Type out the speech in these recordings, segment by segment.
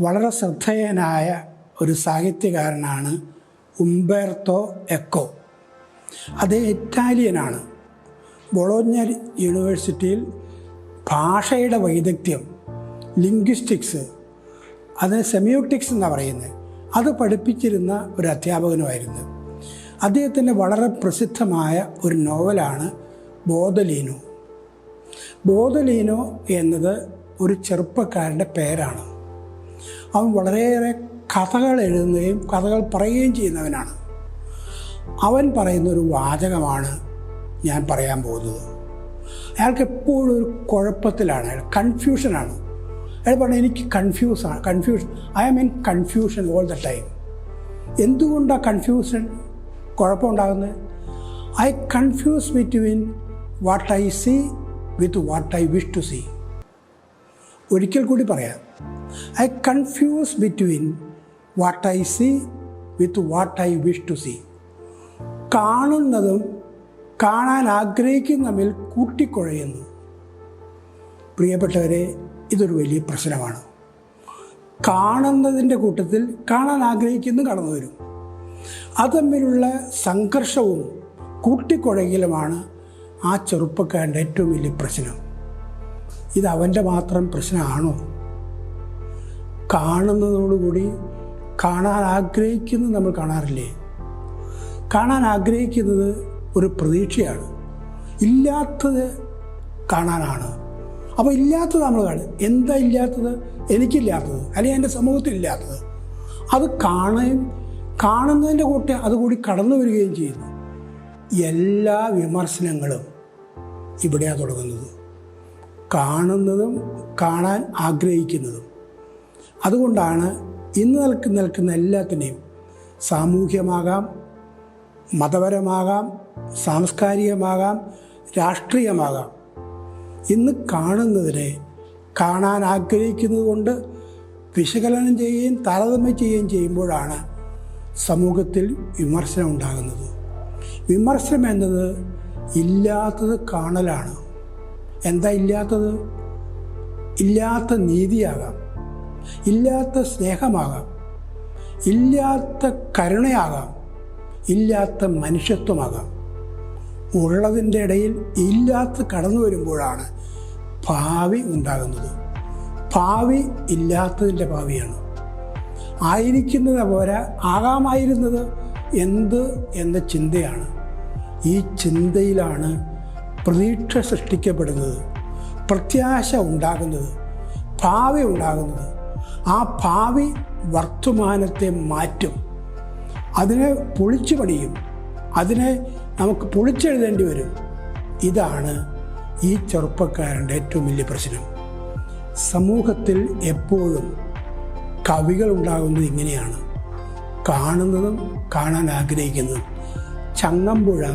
വളരെ ശ്രദ്ധേയനായ ഒരു സാഹിത്യകാരനാണ് ഉംബേർത്തോ എക്കോ. അദ്ദേഹം ഇറ്റാലിയനാണ്. ബൊളോഞ്ഞ യൂണിവേഴ്സിറ്റിയിൽ ഭാഷയുടെ വൈദഗ്ധ്യം ലിംഗ്വിസ്റ്റിക്സ് അതിന് സെമിയോട്ടിക്സ് എന്നാണ് പറയുന്നത്. അത് പഠിപ്പിച്ചിരുന്ന ഒരു അധ്യാപകനുമായിരുന്നു. അദ്ദേഹത്തിന്റെ വളരെ പ്രസിദ്ധമായ ഒരു നോവലാണ് ബോധലീനോ ബോധലീനോ എന്നത് ഒരു ചെറുപ്പക്കാരന്റെ പേരാണ്. അവൻ വളരെയേറെ കഥകൾ എഴുതുകയും കഥകൾ പറയുകയും ചെയ്യുന്നവനാണ്. അവൻ പറയുന്ന ഒരു വാചകമാണ് ഞാൻ പറയാൻ പോകുന്നത്. അയാൾക്ക് എപ്പോഴും ഒരു കുഴപ്പത്തിലാണ് അയാൾ കൺഫ്യൂഷനാണ്. അയാൾ പറഞ്ഞു എനിക്ക് കൺഫ്യൂസാണ് confusion I am in confusion all the time. എന്തുകൊണ്ടാണ് confusion കുഴപ്പമുണ്ടാകുന്നത്? I confuse between what I see with what I wish to see. ഒരിക്കൽ കൂടി പറയാം. I confuse between what I see with what I wish to see കാണുന്നതും കാണാൻ ആഗ്രഹിക്കുന്ന തമ്മിൽ കൂട്ടിക്കുഴയുന്നു. പ്രിയപ്പെട്ടവരെ ഇതൊരു വലിയ പ്രശ്നമാണ്. കാണുന്നതിന്റെ കൂട്ടത്തിൽ കാണാൻ ആഗ്രഹിക്കുന്നു കടന്നു വരും. അത് തമ്മിലുള്ള സംഘർഷവും കൂട്ടിക്കുഴയിലുമാണ് ആ ചെറുപ്പക്കാരന്റെ ഏറ്റവും വലിയ പ്രശ്നം. ഇത് അവന്റെ മാത്രം പ്രശ്നമാണോ? കാണുന്നതോടുകൂടി കാണാൻ ആഗ്രഹിക്കുന്നത് നമ്മൾ കാണാറില്ലേ? കാണാൻ ആഗ്രഹിക്കുന്നത് ഒരു പ്രതീക്ഷയാണ്. ഇല്ലാത്തത് കാണാനാണ്. അപ്പോൾ ഇല്ലാത്തത് നമ്മൾ കാണും. എന്താ ഇല്ലാത്തത്? എനിക്കില്ലാത്തത്. അല്ലെങ്കിൽ എന്റെ സമൂഹത്തിൽ ഇല്ലാത്തത്. അത് കാണുകയും കാണുന്നതിന്റെ കൂട്ടി അതുകൂടി കടന്നു വരികയും ചെയ്യുന്നു. എല്ലാ വിമർശനങ്ങളും ഇവിടെയാണ് തുടങ്ങുന്നത്. കാണുന്നതും കാണാൻ ആഗ്രഹിക്കുന്നതും. അതുകൊണ്ടാണ് ഇന്ന് നിൽക്കുന്ന നിൽക്കുന്ന എല്ലാത്തിനെയും സാമൂഹ്യമാകാം മതപരമാകാം സാംസ്കാരികമാകാം രാഷ്ട്രീയമാകാം. ഇന്ന് കാണുന്നതിനെ കാണാൻ ആഗ്രഹിക്കുന്നത് കൊണ്ട് വിശകലനം ചെയ്യുകയും താരതമ്യം ചെയ്യുകയും ചെയ്യുമ്പോഴാണ് സമൂഹത്തിൽ വിമർശനം ഉണ്ടാകുന്നത്. വിമർശനം എന്നത് ഇല്ലാത്തത് കാണലാണ്. എന്താ ഇല്ലാത്തത്? ഇല്ലാത്ത നീതിയാകാം. ഇല്ലാത്ത സ്നേഹമാകാം. ഇല്ലാത്ത കരുണയാകാം. ഇല്ലാത്ത മനുഷ്യത്വമാകാം. ഉള്ളതിന്റെ ഇടയിൽ ഇല്ലാത്ത കടന്നു വരുമ്പോഴാണ് ഭാവി ഉണ്ടാകുന്നത്. ഭാവി ഇല്ലാത്തതിന്റെ ഭാവിയാണ്. ആയിരിക്കുന്നത് പോരാ ആകാമായിരുന്നത് എന്ത് എന്ന ചിന്തയാണ്. ഈ ചിന്തയിലാണ് പ്രതീക്ഷ സൃഷ്ടിക്കപ്പെടുന്നത്. പ്രത്യാശ ഉണ്ടാകുന്നത്. ഭാവി ഉണ്ടാകുന്നത്. ആ ഭാവി വർത്തമാനത്തെ മാറ്റും. അതിനെ പൊളിച്ചു പണിയും. അതിനെ നമുക്ക് പൊളിച്ചെഴുതേണ്ടി വരും. ഇതാണ് ഈ ചെറുപ്പക്കാരന്റെ ഏറ്റവും വലിയ പ്രശ്നം. സമൂഹത്തിൽ എപ്പോഴും കവികൾ ഉണ്ടാകുന്നത് ഇങ്ങനെയാണ്. കാണുന്നതും കാണാൻ ആഗ്രഹിക്കുന്നതും. ചങ്ങമ്പുഴ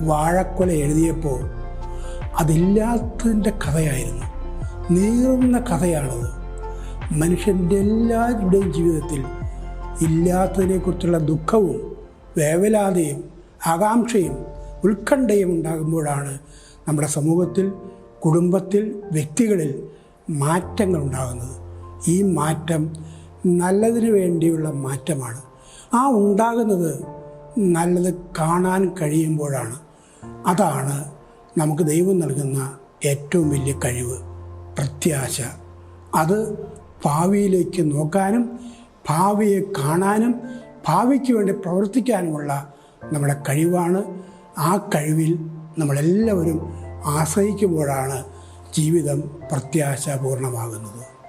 വാഴക്കൊല എഴുതിയപ്പോൾ അതില്ലാത്തതിന്റെ കഥയായിരുന്നു. നീറുന്ന കഥയാണത്. മനുഷ്യന്റെ എല്ലാവരുടെയും ജീവിതത്തിൽ ഇല്ലാത്തതിനെക്കുറിച്ചുള്ള ദുഃഖവും വേവലാതയും ആകാംക്ഷയും ഉത്കണ്ഠയും ഉണ്ടാകുമ്പോഴാണ് നമ്മുടെ സമൂഹത്തിൽ കുടുംബത്തിൽ വ്യക്തികളിൽ മാറ്റങ്ങൾ ഉണ്ടാകുന്നത്. ഈ മാറ്റം നല്ലതിനു വേണ്ടിയുള്ള മാറ്റമാണ്. ആ ഉണ്ടാകുന്നത് നല്ലത് കാണാൻ കഴിയുമ്പോഴാണ്. അതാണ് നമുക്ക് ദൈവം നൽകുന്ന ഏറ്റവും വലിയ കഴിവ് പ്രത്യാശ. അത് ഭാവിയിലേക്ക് നോക്കാനും ഭാവിയെ കാണാനും ഭാവിക്ക് വേണ്ടി പ്രവർത്തിക്കാനുമുള്ള നമ്മുടെ കഴിവാണ്. ആ കഴിവിൽ നമ്മളെല്ലാവരും ആശ്രയിക്കുമ്പോഴാണ് ജീവിതം പ്രത്യാശാപൂർണമാകുന്നത്.